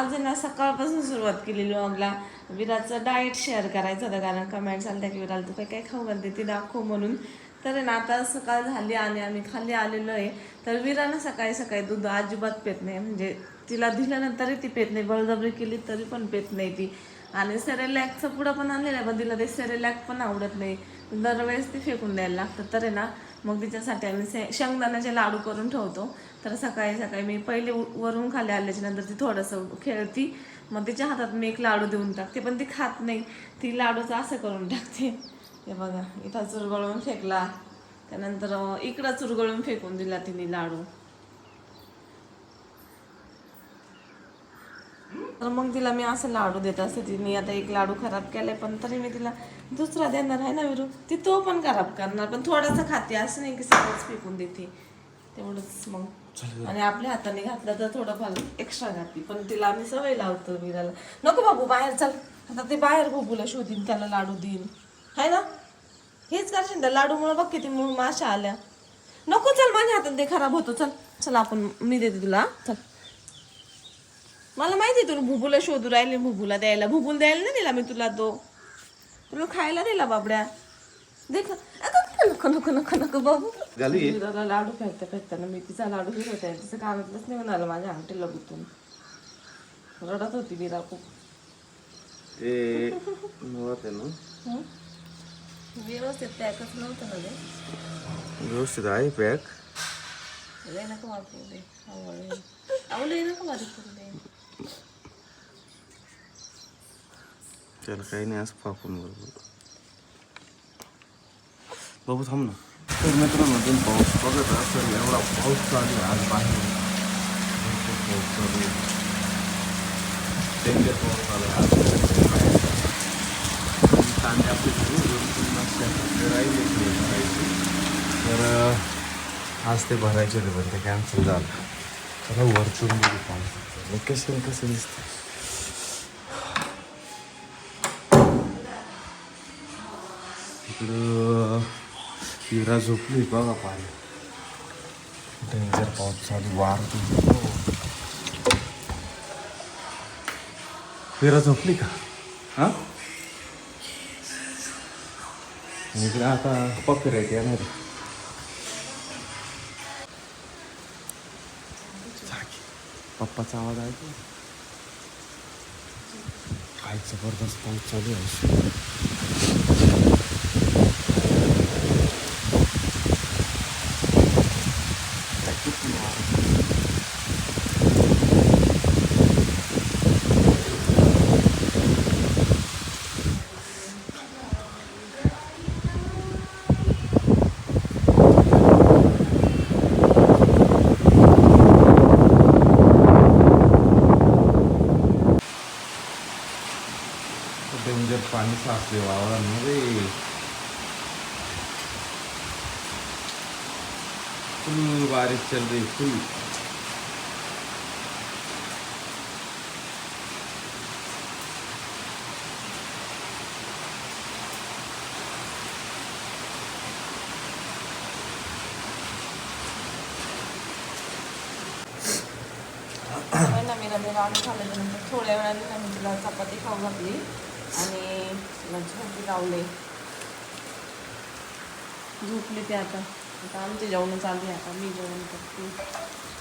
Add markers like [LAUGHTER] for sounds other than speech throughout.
आज ना सकाळपासून सुरुवात केली ब्लॉगला विराचं डाएट शेअर करायचं होतं कारण कमेंट आल्या की विराला तू काय काय खाऊ घालते? ती दाखव म्हणून. तर ना आता सकाळ झाली आणि आम्ही खाली आलेलो आहे तर विरानं सकाळी सकाळी दूध अजिबात पेत नाही. म्हणजे तिला दिल्यानंतरही ती पेत नाही. बळजबरी केली तरी पण पेत नाही ती. आणि सेरेलॅकचं पुढं पण आणलेलं आहे पण तिला ते सेरेलॅक पण आवडत नाही. दरवेळेस ते फेकून द्यायला लागतं. तर आहे ना मग तिच्यासाठी आम्ही से शेंगदाण्याचे लाडू करून ठेवतो. तर सकाळी सकाळी मी पहिले उ- वरून खाली आल्याच्यानंतर ती थोडंसं खेळती. मग तिच्या हातात मी एक लाडू देऊन टाकते पण ती खात नाही. ती लाडूचं असं करून टाकते. हे बघा इथं चुरगळून फेकला. त्यानंतर इकडं चुरगळून फेकून दिला तिने लाडू. तर मग तिला मी असं लाडू देत असते. तिने आता एक लाडू खराब केलाय पण तरी मी तिला दुसरा देणार आहे ना विरू? ती तो पण खराब करणार पण थोडासा खाते असं नाही की सगळंच फेकून देते. तेवढंच मग. आणि आपल्या हाताने घातलं तर थोडंफार एक्स्ट्रा घातली पण तिला आम्ही सवय लावतो विराला. नको बाबू बाहेर चल. आता ते बाहेर बाबूला शोधीन त्याला लाडू देईन. हाय ना? हेच करशील त्या लाडूमुळे बघ किती माशा आल्या. नको चल माझ्या हातात ते खराब होतो. चल चल आपण मी देते तुला चल. मला माहिती आहे तुला भुबूला शोधू राहिले भुबूला द्यायला. भुबूला द्यायला नाही दिला मी तुला तो. तुला खायला दिला बाबड्या. देख. नको नको नको नको बाबू. झाली? विराला लाडू फेकता फेकताना मी तिचा लाडू घेत होते. तिचं कानातलंच नाही म्हणाला माझ्या अंगठीला गुतून. रडत होती विरा खूप. हं? व्यवस्थित पॅकच नव्हतं ना ते व्यवस्थित आहे पॅक. नको वापरू दे आवडले आवडले नको करू दे त्याला काही नाही असं फाकून बरोबर बघू थांब ना. तर मित्रांनो तुम्ही पाऊस बघत असेल एवढा पाऊस चालू आहे आज बाहेर पाऊस चालू आहे. डेंजर पाऊस चालू आहे आज कांदे आपले दोन तीन मासे राहिले भरायचे तर आज ते भरायचे होते पण ते कॅन्सल झालं. चला वरचून बघू पाऊस. लोकेशन कसं दिसतं इकडं हिरा झोपली बघा पाणी डेंजर पाऊस चालू वार हिरा झोपली का हा इकडे आता पप्पी राईट येणार पप्पाचा आवाज आहे काय जबरदस्त पाऊस चालू आहे. डेंजर पाणी साचले वावरांमध्ये फुल बारिश चल रही फुल ना मी रंग लाडू खाल्ल्यानंतर थोड्या वेळाने ना मी तिला चपाती खाऊ घातली आणि झोपी लावले. झोपली ते आता. आता आमचे जेवण चालू आहे आता. मी जेवण करते.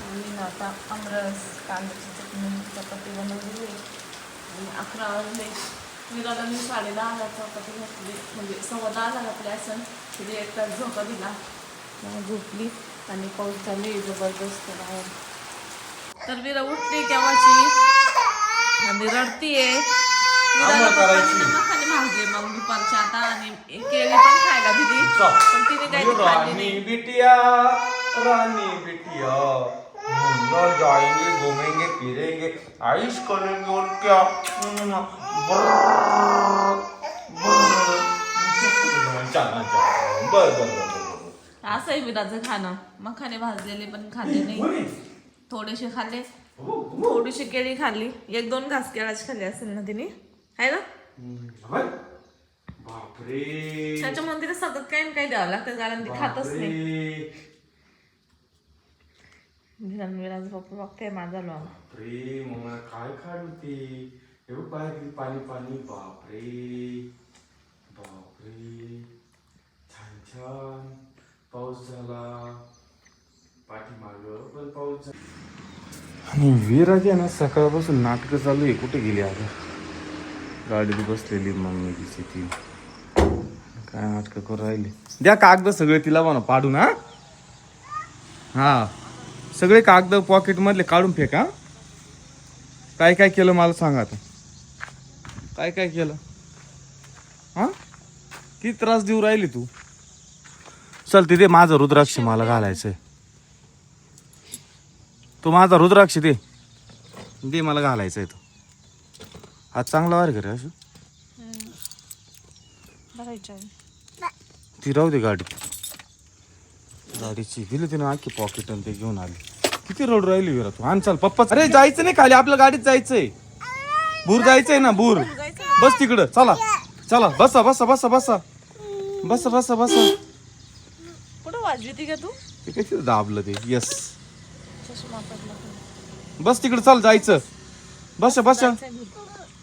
आणि आता आमरस कांद्याची चटणी चपाती बनवली आणि अकरा वाजले. विराला मी साडे दहाला चपाती घातली. म्हणजे सव्वा दहाला घातली असं तिथे एक तास झोका दिला. झोपली आणि पाऊस चालू आहे. जबरदस्त बाहेर. तर विरा उठली केव्हाची? आणि रडतीये. विराला पप्पांनी नमकाने भाजले मग दुपारच्या आता आणि केळी पण खायला दिली पण तिने काही ती खाल्ली नाही. बिटिया रानी बिटिया. जाएंगे घूमेंगे फिरेंगे. आइश करेंगे और क्या. बर बर बर, बर असं आहे विराचं खाणं. मखाने भाजलेले पण खाल्ले नाही. थोडेसे खाल्ले. थोडीशी केळी खाल्ली. एक दोन घास केळाची खाल्ली असेल ना तिने? आहे ना. बापरे. त्याच्या मंदिरात सतत काही ना काही द्यावं लागतं? कारण ती खातच नाही. बापरे. विराज पप्पा बघते माझा लॉग बापरे मग काय खाड होती? हे बघ बाहेर किती पाणी पाणी. बापरे. बापरे. छान छान. पाऊस झाला. पाठीमाग पण पाऊस झाला. आणि विराजी आहे ना सकाळपासून नाटकं चालू आहे. कुठे गेली आता? गाडीत बसलेली मम्मी तिची ती. काय नाटक करू राहिली? द्या कागद सगळे तिला म्हणा पाडून हा? हा. सगळे कागद पॉकेट मधले काढून फेका काय काय केलं मला सांगा आता. काय काय केलं? हा? किती त्रास देऊ राहिली तू? चल तिथे माझं रुद्राक्ष मला घालायचंय. तो माझा रुद्राक्ष दे. दे मला घालायचंय तो. आज चांगला वार करे असं बघायचं ती राहू दे गाडी. गाडीची दिली तिने आखी पॉकेट आणि ते घेऊन आली. किती रोड राहिली विरा तू आण चाल पप्पा अरे जायचं नाही खाली. आपल्या गाडीत जायचंय. बूर जायचंय ना बूर बस तिकडं. चला. चला. बसा बसा बसा बसा. बसा बसा बसा. कुठं वाजवी का तू? ते कशी दाबलं ते? यस बस तिकडं. चल जायचं. बसा बसा.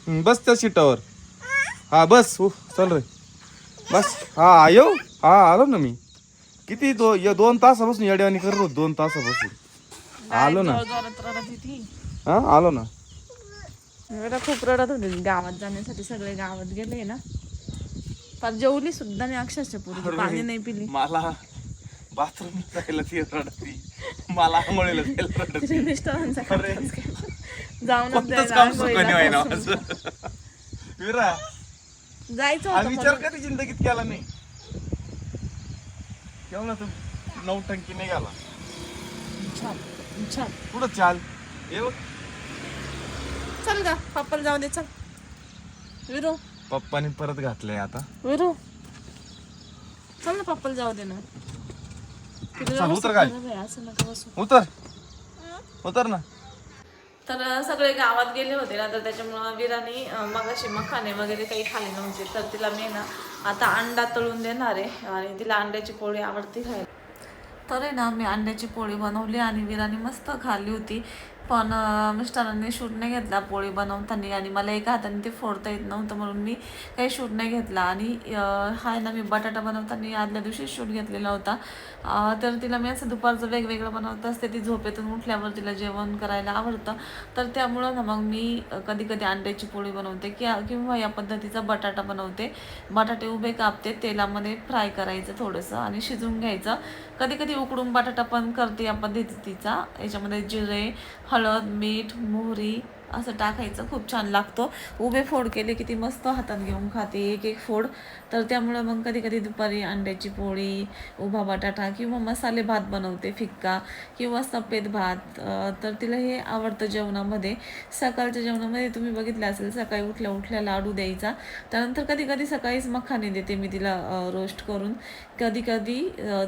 बस त्या सीटावर. हा बस. हो चल रे. बस. हा येऊ हा आलो ना मी. किती दो य- दोन तासापासून येड्यावानी करत दोन तासापासून. आलो ना. जोरात रडत होती. हा आलो ना. खूप रडत होते. गावात जाण्यासाठी सगळे गावात गेले ना. पर जेवली सुद्धा नाही अक्षरशः पूर्ण पाणी नाही पिली. मला बाथरूम जायला ती रडती. मला आंघोळीला जायला रडती. मिस्टरांचा. जाऊन काम सुखाने व्हायना माझं विरा जायचं हा होतं विचार कधी जिंदगीत केला नाही? केवढा तू नौटंकी नाही गेला छान छान. कुठं चाल? ये बघ. चल का पप्पाला जाऊ दे चल. विरू. पप्पानी परत घातलंय आता. विरू. चल ना पप्पाला जाऊ दे ना. तिला चल, व्यवस्थित उतर खाली. आहे, असं नका बसू. उतर. उतर ना. तर सगळे गावात गेले होते ना तर त्याच्यामुळं विराने अं, मगाशी मखाने वगैरे काही खाली नव्हते. तर तिला मी ना आता अंडा तळून देणार आहे आणि तिला अंड्याची पोळी आवडती खायला. तर आहे ना मी अंड्याची पोळी बनवली आणि विराने मस्त खाल्ली होती. पण मिस्टरांनी शूट नाही घेतला. पोळी बनवताना आणि मला एका हाताने ते फोडता येत नव्हतं म्हणून मी काही शूट नाही घेतला. आणि हाय हा ना मी बटाटा बनवताना आदल्या दिवशी शूट घेतलेला होता. तर तिला मी असं दुपारचं वेगवेगळं बनवत असते. ती झोपेतून उठल्यावर तिला जेवण करायला आवडतं. तर त्यामुळं ना मग मी कधी कधी अंड्याची पोळी बनवते कि किंवा या पद्धतीचा बटाटा बनवते. बटाटे उभे कापते. तेलामध्ये फ्राय करायचं थोडंसं आणि शिजवून घ्यायचं. कधी कधी उकडून बटाटा पण करते या पद्धतीचा याच्यामध्ये जिरे हळद मीठ मोहरी असं टाकायचं. खूप छान लागतो. उभे फोड केले की ती मस्त हातात घेऊन खाते. एक एक फोड. तर त्यामुळं मग कधी कधी दुपारी अंड्याची पोळी उभा बटाटा किंवा मसाले भात बनवते फिक्का किंवा सफेद भात. तर तिला हे आवडतं जेवणामध्ये. सकाळच्या जेवणामध्ये तुम्ही बघितलं असेल सकाळी उठल्या उठल्या लाडू द्यायचा. त्यानंतर कधी कधी सकाळीच मखाने देते मी तिला रोस्ट करून. कधी कधी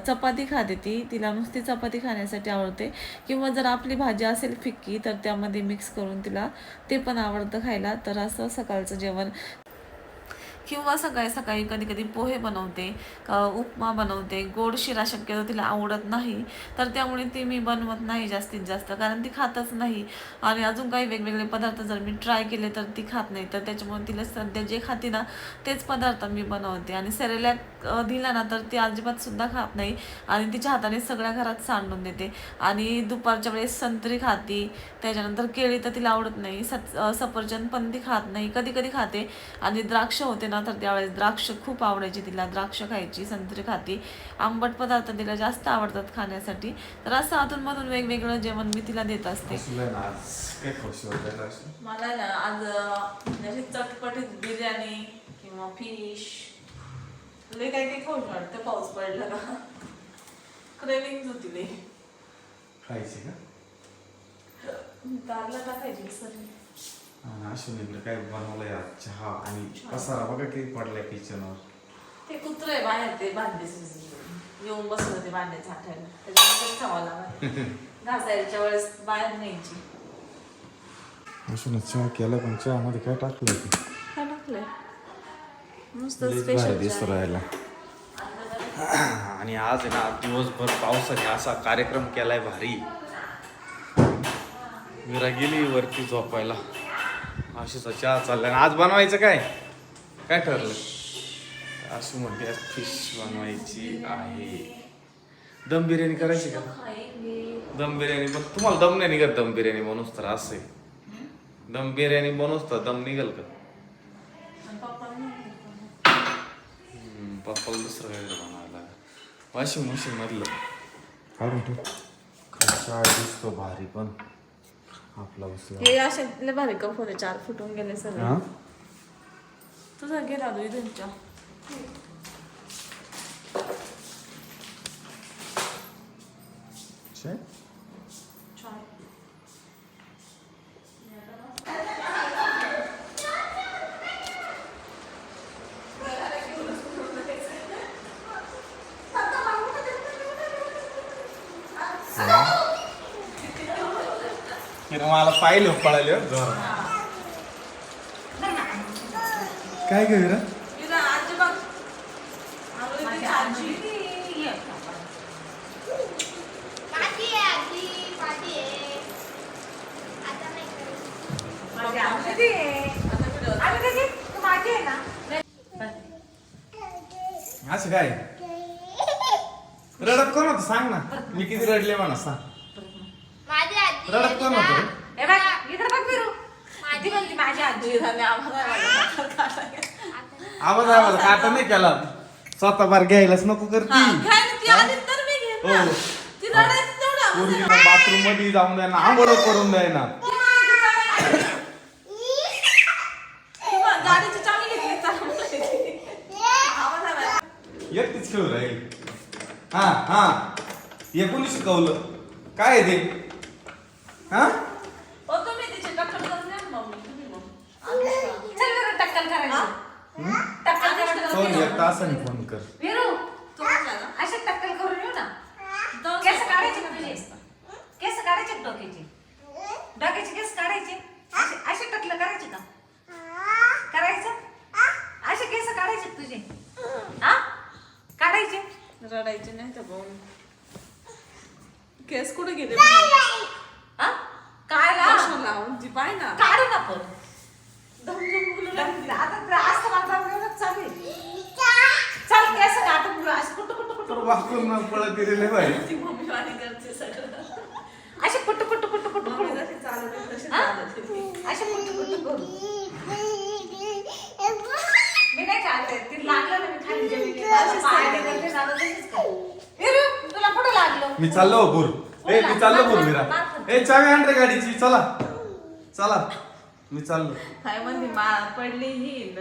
चपाती खाते ती. तिला नुसती चपाती खाण्यासाठी आवडते. किंवा जर आपली भाजी असेल फिक्की तर त्यामध्ये मिक्स करून तिला ते पण आवडतं खायला. तर असं सकाळचं जेवण. किंवा सकाळी सकाळी कधी कधी पोहे बनवते उपमा बनवते. गोड शिरा शक्यतो तिला आवडत नाही. तर त्यामुळे ती मी बनवत नाही जास्तीत जास्त. कारण ती खातच नाही. आणि अजून काही वेगवेगळे पदार्थ जर मी ट्राय केले तर ती खात नाही. तर त्याच्यामुळे तिला सध्या जे खाते ना तेच पदार्थ मी बनवते. आणि सेरेलॅक दिला ना तर ती अजिबात सुद्धा खात नाही आणि तिच्या हाताने सगळ्या घरात सांडून देते. आणि दुपारच्या वेळेस संत्री खाती त्याच्यानंतर केळी तर तिला आवडत नाही सत अं, सफरचंद पण ती खात नाही कधी कधी खाते. आणि द्राक्ष होते ना तर त्यावेळेस द्राक्ष खूप आवडायची तिला द्राक्ष खायची संत्री खाती. आंबट पदार्थ तिला जास्त आवडतात खाण्यासाठी. तर असं अधूनमधून वेगवेगळं जेवण मी तिला देत असते. मला ना आज म्हणजे चटपटीत बिर्याणी किंवा फिश लय काही काही खाऊच वाटतं पाऊस पडला का? क्रेविंग होती लई. खायची का? दारला टाकायची सर आणि अश्विनीकडे काय बनवलंय आज चहा आणि पसारा. बघा किती पडलाय किचनवर ते कुत्र आहे बाहेर ते भांडे येऊन बसलं ते भांड्याचं हाठायला त्याच्यानंतर [LAUGHS] घासायच्या वेळेस बाहेर न्यायची. अश्विनी चहा केला पण चहा मध्ये काय टाकलं काय टाकलंय? स्पेशल दिसतो राहायला. आणि आज आहे ना दिवसभर पावसाने असा कार्यक्रम केलाय भारी. मीरा गेली वरती झोपायला. आशीचा चहा चाललाय. आणि आज बनवायचं काय? काय ठरलं? असं म्हणते आज फिश बनवायची आहे. दम बिर्याणी करायची का? दम बिर्याणी पण तुम्हाला दम नाही निघत दम बिर्याणी बनवूस तर असं आहे. दम बिर्याणी बनवूस तर दम निघल का? पप्पाला दुसरं काय बनवायला वॉशिंग मशीन मधलं काढून ठेव खर्चा दिसतो भारी पण आपला बसला हे असे लय भारी कप होते चार फुटून गेले सगळे हा तुझा गेला तू इथूनच्या हिरं मला पाहिलं पळाले. जोर काय करायचं. असं काय? रडत कोण होतं? सांग ना. मी किती रडले म्हणा सांग. रडत? हे बघ, इकडं बघ माझी आजी. आम्हाला आवाज आवाज. काटा नाही केला स्वतः बार घ्यायलाच नको करती. ना. हो. बाथरूममध्ये जाऊन द्यायना आंघोळ करून. आवाज आला. एकटीच खेळू राहील. हा हा. हे कोणी शिकवलं काय आहे ते? हा ओ, तुम्ही तिची टक्कल करून द्या ना तुम्ही मग. आलीच का? चल विरू, टक्कल करायचं. टक्कल करायचं. फोन एक तासाने फोन कर विरू, तू म्हटला ना? अशी टक्कल करून येऊ ना जाऊन केस. काढायचे का तुझे केस काढायचे का डोक्याचे डोक्याचे केस काढायचे असे असे टकलं करायचे का करायचं असे केस काढायचे का तुझे हा काढायचे रडायची नाही तर बघून केस कुठे गेले हा काय ला लावून ती पाय ना काढू ना पण दम दम बोलू लागली. आता तर असं वातावरण चालू आहे. चल केस काढून घेऊ असं कुठं कुठं तर वाकून पळत गेलेले सगळं. असे पुट्ट पुट्ट पुट्ट पुट्ट हा? ती. असे पुट्ट पुट्ट करू. मी नाही ती लागलं ना मी खाली जमिनीत असं पायाने करते ना, आता तशीच कर. विरू, तुला कुठं लागलं? मी चाललो हो पूर ए मी चाललो पूर मीरा. ए चावी आण रे गाडीची चला. चला. मी चाललो. काय म्हणते मा पडली ही न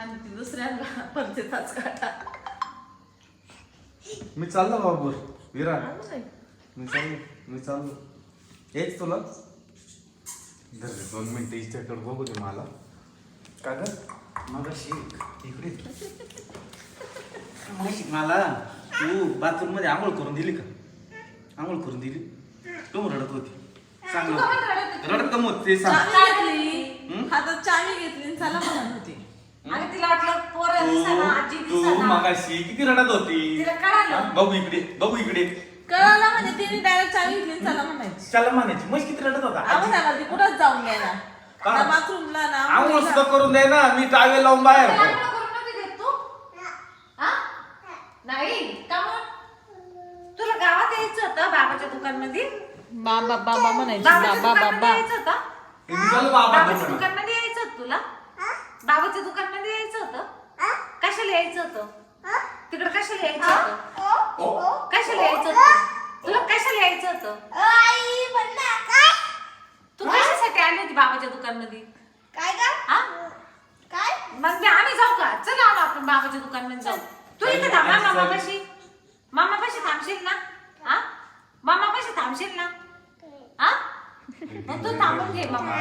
आणि ती दुसऱ्यांना परते ताच काटा मी चाललो बाबूर विरा. मी चाललो मी चाललो. हेच तुला? धर रे, दोन मिनिटं हिच्याकडे बघू दे मला. का ग? मग इकडे माहिती मला. तू बाथरूममध्ये आंघोळ करून दिली का? आंघोळ करून दिली? तू रडत होती. चांगलं. रडत होती? रडत कम होत ते सांग. चावी घेतली. हं? हातात चावी घेतली आणि चला म्हणत होती. आणि तिला वाटलं पोरं दिसेना, आजी तू तू दिसेना. मगाशी किती रडत होती तिला कळालं. हा, बघू इकडे बघू इकडे कळाला म्हणजे तिने डायरेक्ट चावी घेतली आणि चला म्हणायची चला म्हणायची मग किती रडत होता आवाज आला ती कुठंच जाऊन गेला का? बाथरूमला ना आंघोळ सुद्धा करून दे ना मी टावेल लावून बाहेर तिला पड. आंघोळ करून नव्हती देत तू? हा? नाही का मग? तुला गावात यायचं होतं बाबाच्या दुकानमध्ये बाबा बाबा म्हणायची बाबा बाबा यायचं होतं मी चाललो बाबा बाबाच्या. दुकानमध्ये यायचं होतं तुला बाबाच्या दुकानमध्ये यायचं होतं? कशाला यायचं होतं? तिकडे कशाला यायचं होतं? ओ, कशाला यायचं होतं? तुला कशाला यायचं होतं? आई बंदा काय? तू कशासाठी आली होती बाबाच्या दुकानमध्ये? काय का हा काय? मग ते आम्ही जाऊ का? चल आलो आपण बाबाच्या दुकानमध्ये जाऊ. तू इथे थांब ना मामापाशी. मामापाशी थांबशील ना? हा मामापाशी थांबशील ना? हा मग तू थांबून घे मामा.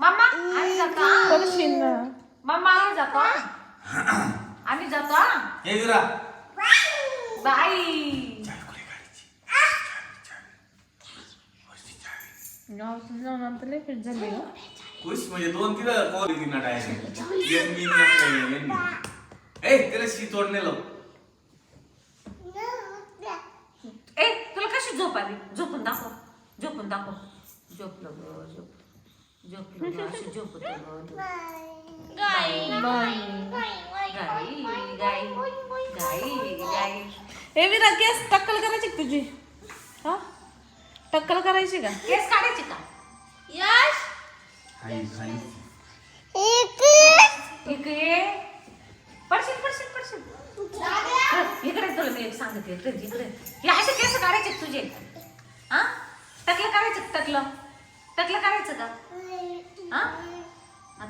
मामा आम्ही जातो हा? मामा आम्ही जातो. हा? आम्ही जातो हा? हे विरा. बाई. लय फिट झाली हो. खुश म्हणजे दोन तिथं कॉल येतील ना डायरेक्ट एक मी आणि एक मी. ए त्याला शी तोडणे लाव ए तुला कशी झोप आली? झोपून दाखव. झोपून दाखव. झोपलं ग झोप झोपलं ग असं झोपत ग गाई बाय गाई गाई गाई गाई ए विरा केस टक्कल करायची का तुझी? हा? टक्कल करायची का? केस काढायचे का? यश? इकडे पडशील पडशील पडशील. हं, इकडे तुला मी एक सांगते इकडे इकडे. हे असे केस काढायचे तुझे?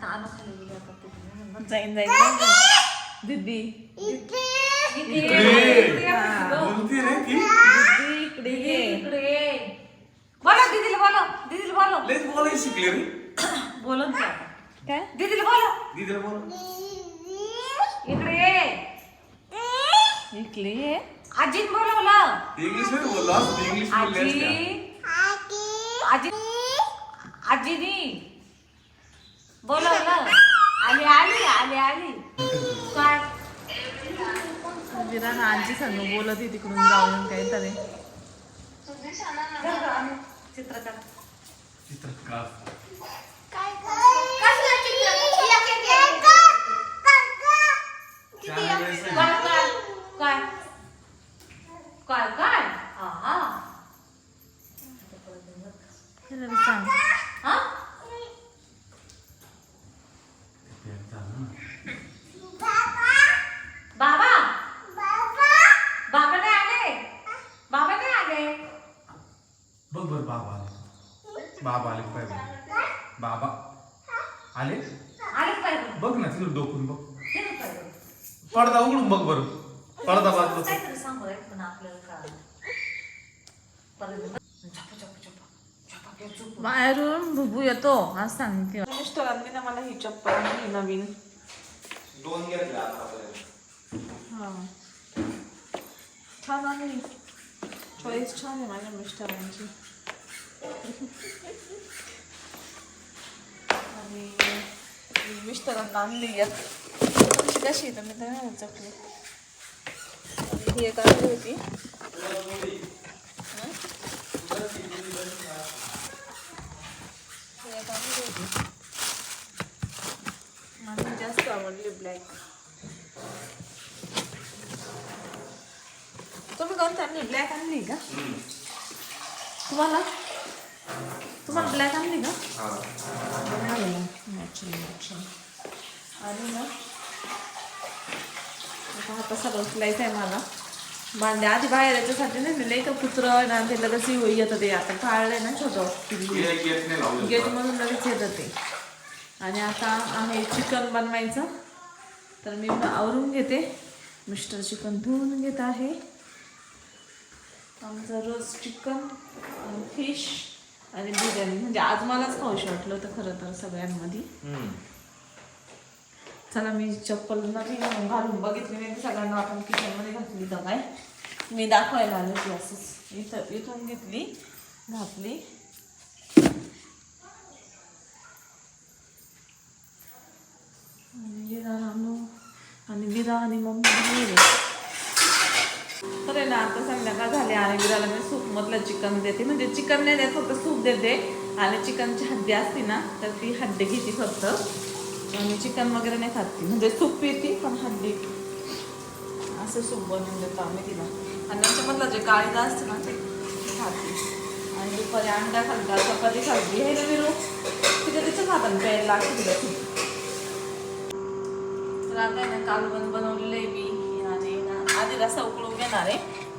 आता आणू खाली गेली आता तिकडे. जाईन जाईन जाईन, दीदी इकडे इकडे बोलती रे ती दीदी इकडे ये इकडे बोलो दीदीला बोलो दीदीला बोलो लयच बोलायला शिकले रे बोलून ते काय दीदीला बोलो दीदीला बोल इकडे ये इकडे ये आजीन बोलवलं इंग्लिशमध्ये बोललो असं इंग्लिश बोलले आजी आजी आजीनी बोलवलं आली आली आली आली. काय? विरा ना आजी सांग बोलत आहे तिकडून जाऊन काहीतरी. चित्रकार चित्रकार कसलं चित्र चार वेळेस काय काय? काय काय? काय हा सांग. हा? बाबा! बाबा! नाही आले. बाबा नाही आले. बघ बर बाबा आले. बाबा आले पाहिजे बाबा आले? आले पाहिजे बघ ना तिथं डोकून बघ. पडदा उघडून बघ बरं. पडदा काहीतरी सांगू पण आपल्याला. बाहेरून भुबू येतो आज सांग किंवा मिस्टरांनी ना मला ही चप्पल ही नवीन. दोन घेतले आतापर्यंत. हां छान आणली चॉईस छान आहे माझ्या मिस्टरांची आणि मी मिस्टरांना आणली एक तुमची कशी आहे तर मी तर नाही ही एक होती ही एक आणली होती मला जास्त आवडली ब्लॅक तुम्ही कोणती आणली ब्लॅक आणली का? तुम्हाला? तुम्हाला ब्लॅक आणली का? आणि ना आता सगळं उचलायचं आहे मला. भांडे आधी बाहेर याच्यासाठी नाही नेले का कुत्रं ना ते लगेच येतं ते. आता काढलंय ना छोटं गेटमधून लगेच येतं ते. आणि आता आहे चिकन बनवायचं. तर मी आवरून घेते. मिस्टर चिकन धुवून घेत आहे. आमचं रोज चिकन फिश आणि बिर्याणी. म्हणजे आज मलाच खाऊशी वाटलं होतं खरं तर सगळ्यांमध्ये. चला मी चप्पल घालून बघितली. नाही सगळ्यांना आपण किचनमध्ये घातली तर काय? मी दाखवायला आले ती असंच इथं इथून घेतली घातली. आणि विरा आणि विरा आणि मम्मी. तर आहे ना आता संध्याकाळ झाली आणि विराला मी सूप मधलं चिकन देते. म्हणजे चिकन नाही देत फक्त सूप देते. आणि चिकनची हड्डी असती ना तर ती हड्डी घेते फक्त. आणि चिकन वगैरे नाही खात ती. म्हणजे सूप पिती पण हड्डी असं सूप बनवून देतो आम्ही तिला. आणि त्याच्यामधलं जे काळीज असते ना ते खाते. आणि दुपारी अंडा खालता चपाती खालती हे ना विरू तिथे तिच्या खातात प्यायला लागते तिला. तर आता आहे ना कालवण बनवलेलं आहे मी. आधी रसा उकळून घेणार आहे.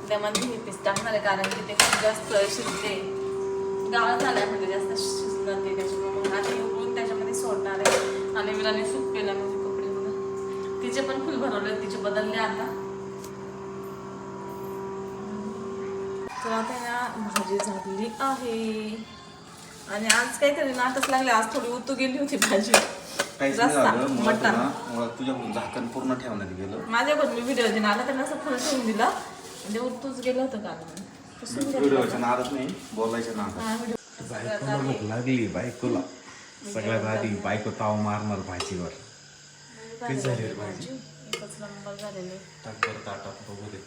त्यामध्ये हे पीस टाकणार आहे कारण की ते खूप जास्त शिजते. गाळ झालाय म्हणजे जास्त शिजणार ते त्याच्यामुळे. आधी उकळून त्याच्यामध्ये सोडणार आहे. आणि विराने सूप केलं म्हणजे कपडे बघा. तिचे पण फुल भरवले तिचे बदलले आता. तर आता ना भाजी झालेली आहे. आणि आज काहीतरी नाटक लागले. आज थोडी उतू गेली होती भाजी. काहीच नाही रस्सा, झालं मुळात मटण. ना मुळात तुझ्याकडून झाकण पूर्ण ठेवण्यात गेलं. माझ्याकडून मी व्हिडिओ दिन आला त्यांना असं फुल ठेवून दिलं. म्हणजे उतूच गेलं होतं व्हिडिओच्या नादात नाही बोलायच्या नादात. व्हिडिओ बायकोला भूक लागली बायकोला. सगळ्यात आधी बायको ताव मारणार भाजीवर. किती झाली रे भाजी? एकच नंबर झालेले. टाक बरं ताटात बघू दे.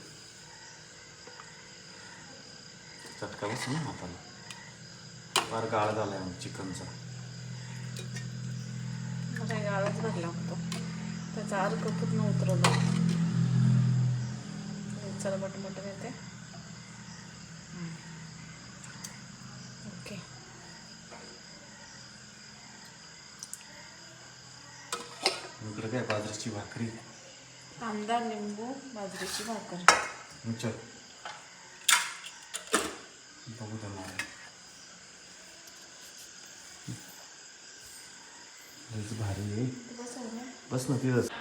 चटका बसून ना हाताला? फार गाळ झालाय मग चिकनचा. काय गाळच भरला होतो. त्याचा अर्क पूर्ण उतरवला. चला बटन बटन येते. ओके. इकडे काय बाजरीची भाकरी? कांदा लिंबू बाजरीची भाकर. चल. बघू त्यांना भारी आहे. बस ना. तिथंच.